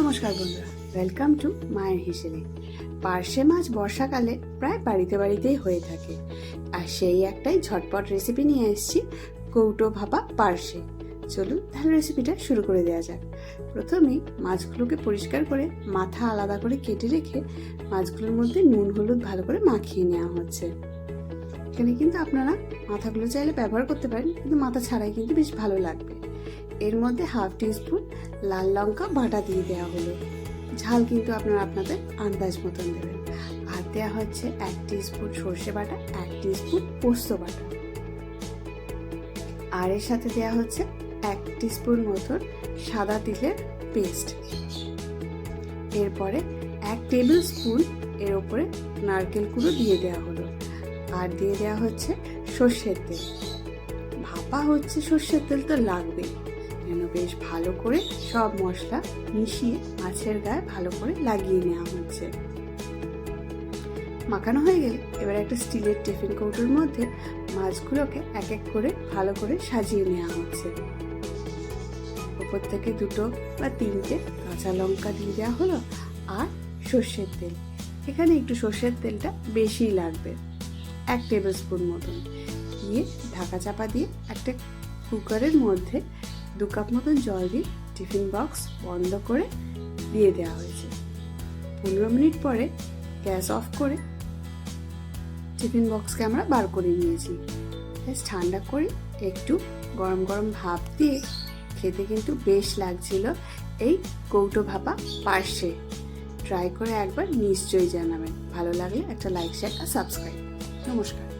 নমস্কার বন্ধুরা welcome to মায়ের হিসেবে। পার্শে মাছ বর্ষাকালে প্রায় বাড়িতে বাড়িতেই হয়ে থাকে। আর সেই একটাই ঝটপট রেসিপি নিয়ে এসেছি কৌটো ভাপা পার্শে। চলুন তাহলে রেসিপিটা শুরু করে দেওয়া যাক। প্রথমেই মাছগুলোকে পরিষ্কার করে মাথা আলাদা করে কেটে রেখে মাছগুলোর মধ্যে নুন, হলুদ ভালো করে মাখিয়ে নেওয়া হচ্ছে। এখানে কিন্তু আপনারা মাথাগুলো চাইলে ব্যবহার করতে পারেন, কিন্তু মাথা ছাড়াই কিন্তু বেশ ভালো লাগবে। এর মধ্যে হাফ টিস্পুন লাল লঙ্কা বাটা দিয়ে দেওয়া হলো। ঝাল কিন্তু আপনারা আপনাদের আন্দাজ মতন দেবেন। আর দেওয়া হচ্ছে এক টিস্পুন সর্ষে বাটা, এক টিস্পুন পোস্ত বাটা। আর এর সাথে দেওয়া হচ্ছে এক টিস্পুন মতন সাদা তিলের পেস্ট। এরপরে এক টেবিল স্পুন এর ওপরে নারকেল কুড়ো দিয়ে দেওয়া হলো। আর দিয়ে দেওয়া হচ্ছে সর্ষের তেল। ভাপা হচ্ছে সর্ষের তেল তো লাগবেই। যেন বেশ ভালো করে সব মশলা মিশিয়ে মাছের গায়ে ভালো করে লাগিয়ে নেওয়া হচ্ছে। মাখানো হয়ে গেলে এবার একটা স্টিলের টিফিন কৌটোর মধ্যে মাছগুলোকে এক এক করে ভালো করে সাজিয়ে নেওয়া হচ্ছে। ওপর থেকে দুটো বা তিনটে কাঁচা লঙ্কা দিয়ে দেওয়া হলো আর সর্ষের তেল। এখানে একটু সর্ষের তেলটা বেশিই লাগবে, এক টেবিল স্পুন মতন। দিয়ে ঢাকা চাপা দিয়ে একটা কুকারের মধ্যে দু কাপ মতন জল দিয়ে টিফিন বক্স বন্ধ করে দিয়ে দেওয়া হয়েছে। পনেরো মিনিট পরে গ্যাস অফ করে টিফিন বক্সকে আমরা বার করে নিয়েছি। বেশ ঠান্ডা করে একটু গরম গরম ভাপ দিয়ে খেতে কিন্তু বেশ লাগছিল এই কৌটো ভাপা পার্শে ট্রাই করে একবার নিশ্চয়ই জানাবেন। ভালো লাগলে একটা লাইক, শেয়ার আর সাবস্ক্রাইব। নমস্কার।